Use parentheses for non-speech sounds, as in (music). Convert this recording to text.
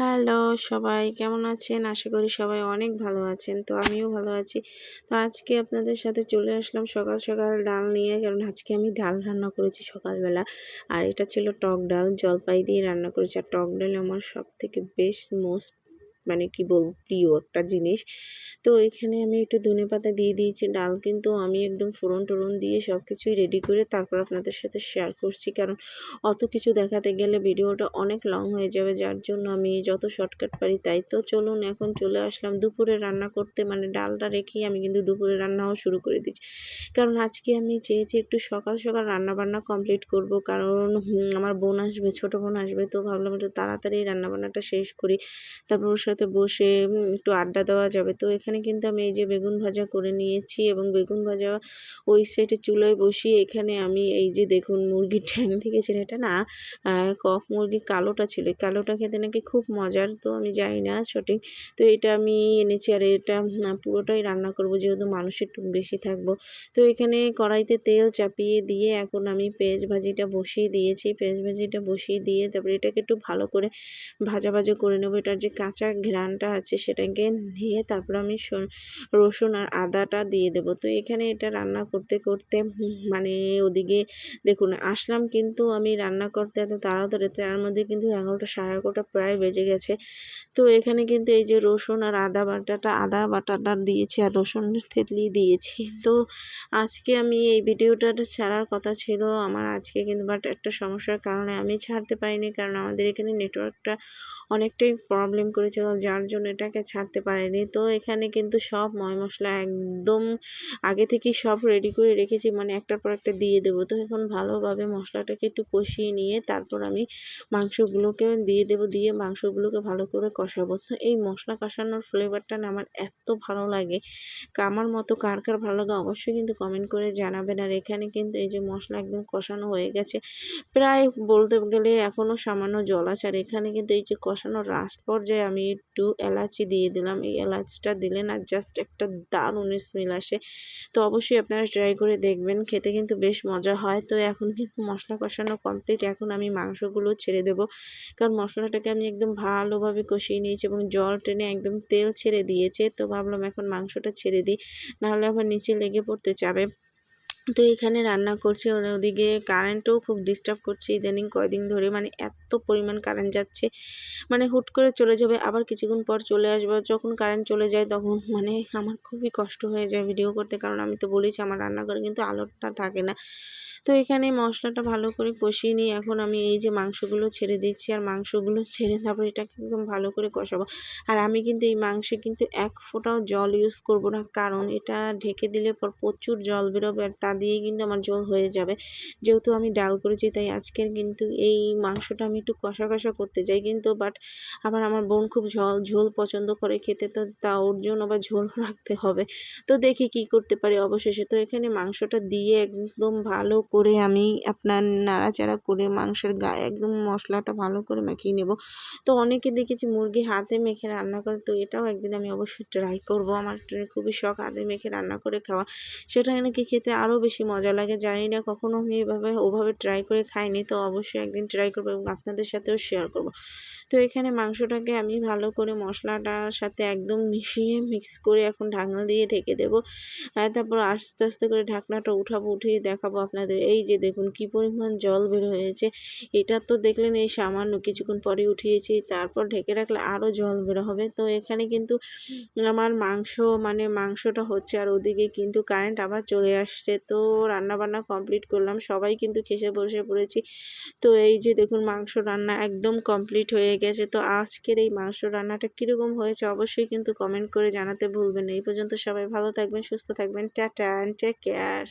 Hello, সবাই কেমন আছেন? আশা করি সবাই অনেক ভালো আছেন। তো আমিও ভালো আছি। তো আজকে আপনাদের সাথে চলে আসলাম সকাল সকাল ডাল নিয়ে, কারণ আজকে আমি ডাল রান্না করেছি সকালবেলা। আর এটা ছিল টক ডাল, জলপাই দিয়ে রান্না করেছি। আর টক ডাল আমার সব থেকে বেস্ট মোস্ট মানে কি বলব, প্রিয় একটা জিনিস। তো এখানে আমি একটু ধনে পাতা দিয়ে দিয়েছি, ডাল কিন্তু আমি একদম ফোড়ন টোড়ন দিয়ে সব কিছুই রেডি করে তারপর আপনাদের সাথে শেয়ার করছি। কারণ অত কিছু দেখাতে গেলে ভিডিওটা অনেক লং হয়ে যাবে, যার জন্য আমি যত শর্টকাট পারি তাই। তো চলুন এখন চলে আসলাম দুপুরে রান্না করতে। মানে ডালটা রেখেই আমি কিন্তু দুপুরে রান্নাও শুরু করে দিচ্ছি। কারণ আজকে আমি চেয়েছি একটু সকাল সকাল রান্না বান্না কমপ্লিট করব। কারণ আমার বোন আসবে, ছোটো বোন আসবে। তো ভাবলাম একটু তাড়াতাড়ি রান্নাবান্নাটা শেষ করি। তারপর ওর সাথে বসে একটু আড্ডা দেওয়া যাবে। তো এখানে কিন্তু আমি এই যে বেগুন ভাজা করে নিয়েছি এবং বেগুন ভাজা ওই সাইডে চুলোয় বসিয়ে এখানে আমি এই যে দেখুন মুরগির (laughs) ঠ্যাং দেখেছেন এটা না কক মুরগি কালোটা ছিল। কালোটা খেতে নাকি খুব মজার তো আমি জানি না সঠিক। তো এটা আমি এনেছি আর এটা পুরোটাই রান্না করব যেহেতু মানুষ একটু বেশি থাকব। তো এখানে কড়াইতে তেল চাপিয়ে দিয়ে এখন আমি পেঁয়াজ ভাজিটা বসিয়ে দিয়েছি। পেঁয়াজ ভাজিটা বসিয়ে দিয়ে তারপরে এটাকে একটু ভালো করে ভাজা ভাজা করে নেব। এটার যে কাঁচা ঘ্রানটা আছে সেটাকে নিয়ে তারপর আমি রসুন আর আদাটা দিয়ে দেব। তো এখানে এটা রান্না করতে করতে মানে ওদিকে দেখুন, আসলাম কিন্তু আমি রান্না করতে এত তাড়াতাড়ি, তার মধ্যে কিন্তু এগারোটা, সাড়ে এগারোটা প্রায় বেজে গেছে। তো এখানে কিন্তু এই যে রসুন আর আদা বাটাটা আদা বাটাটা দিয়েছি আর রসুন থেতলি দিয়েছি। তো আজকে আমি এই ভিডিওটা ছাড়ার কথা ছিল, আমার আজকে কিন্তু বাট একটা সমস্যার কারণে আমি ছাড়তে পারিনি, কারণ আমাদের এখানে নেটওয়ার্কটা অনেকটাই প্রবলেম করেছিল। যার জন্য এটাকে ছাড়তে পারিনি। তো এখানে কিন্তু সব ময় মশলা একদম আগে থেকেই সব রেডি করে রেখেছি মানে একটার পর একটা দিয়ে দেবো। তো এখন ভালোভাবে মশলাটাকে একটু কষিয়ে নিয়ে তারপর আমি মাংসগুলোকে দিয়ে দেবো, দিয়ে মাংসগুলোকে ভালো করে কষাবো। তো এই মশলা কষানোর ফ্লেভারটা না আমার এত ভালো লাগে। আমার মতো কার কার ভালো লাগে অবশ্যই কিন্তু কমেন্ট করে জানাবেন। আর এখানে কিন্তু এই যে মশলা একদম কষানো হয়ে গেছে, প্রায় বলতে গেলে এখনও সামান্য জল আছে। আর এখানে কিন্তু এই যে কষানোর লাস্ট পর্যায়ে আমি একটু এলাচি দিয়ে দিলাম। এই এলাচটা দিলে না জাস্ট একটা দারুণ স্মেল আসে। তো অবশ্যই আপনারা ট্রাই করে দেখবেন, খেতে কিন্তু বেশ মজা হয়। তো এখন কিন্তু মশলা কষানো কমপ্লিট এখন আমি মাংসগুলো ছেড়ে দেব। কারণ মশলাটাকে আমি একদম ভালোভাবে কষিয়ে নিয়েছি এবং জল টেনে একদম তেল ছেড়ে দিয়েছে। তো ভাবলাম এখন মাংসটা ছেড়ে দিই। নাহলে আবার নিচে লেগে পড়তে যাবে তো এখানে রান্না করছি ওদিকে কারেন্টও খুব ডিস্টার্ব করছে ইদানিং কয়দিন ধরে। মানে এত পরিমাণ কারেন্ট যাচ্ছে মানে হুট করে চলে যাবে, আবার কিছুক্ষণ পর চলে আসবে। যখন কারেন্ট চলে যায় তখন মানে আমার খুবই কষ্ট হয়ে যায় ভিডিও করতে, কারণ আমি তো বলেছি আমার রান্নাঘরে কিন্তু আলোটা থাকে না। তো এখানে মশলাটা ভালো করে কষিয়ে নিয়ে এখন আমি এই যে মাংসগুলো ছেড়ে দিচ্ছি, আর মাংসগুলো (laughs) ছেড়ে তারপর এটাকে একদম ভালো করে কষাবো। আর আমি কিন্তু এই মাংসে কিন্তু এক ফোঁটাও জল ইউজ করব না, কারণ এটা ঢেকে দিলে পর প্রচুর জল বেরোবে, আর তা দিয়েই কিন্তু আমার জল হয়ে যাবে। যেহেতু আমি ডাল করেছি, তাই আজকের কিন্তু এই মাংসটা আমি একটু কষা কষা করতে চাই কিন্তু বাট আবার আমার বোন খুব ঝোল ঝোল পছন্দ করে খেতে, তো তা ওর জন্য আবার ঝোল (laughs) রাখতে হবে। তো দেখি কি করতে পারি অবশেষে। তো এখানে মাংসটা দিয়ে একদম ভালো করে আমি আপনার নাড়াচাড়া করে মাংসের গায়ে একদম মশলাটা ভালো করে মাখিয়ে নেব। তো অনেকে দেখেছি মুরগি হাতে মেখে রান্না করে, তো এটাও একদিন আমি অবশ্যই ট্রাই করব। আমার খুবই শখ হাতে মেখে রান্না করে খাওয়া সেটা নাকি খেতে আরও বেশি মজা লাগে, জানি না, কখনো আমি এভাবে, ওভাবে ট্রাই করে খাইনি, তো অবশ্যই একদিন ট্রাই করব এবং আপনাদের সাথেও শেয়ার করব। তো এখানে মাংসটাকে আমি ভালো করে মশলাটার সাথে একদম মিশিয়ে মিক্স করে এখন ঢাকনা দিয়ে ঢেকে দেবো। তারপর আস্তে আস্তে করে ঢাকনাটা উঠাবো, উঠিয়ে দেখাবো আপনাদের। এই যে দেখুন কি পরিমাণ জল বের হয়েছে। এটা তো দেখলেন এই সামান্য কিছুক্ষণ পরে উঠিয়েছি, তারপর ঢেকে রাখলে আরও জল বের হবে। তো এখানে কিন্তু আমার মাংস মানে মাংসটা হচ্ছে আর ওদিকে কিন্তু কারেন্ট আবার চলে আসছে। তো রান্না বান্না কমপ্লিট করলাম, সবাই কিন্তু খেসে বসে পড়েছি। তো এই যে দেখুন মাংস রান্না একদম কমপ্লিট হয়ে গেছে। তো আজকের এই মাংস রান্নাটা কীরকম হয়েছে অবশ্যই কিন্তু কমেন্ট করে জানাতে ভুলবেন এই পর্যন্ত সবাই ভালো থাকবেন, সুস্থ থাকবেন। Tata and take care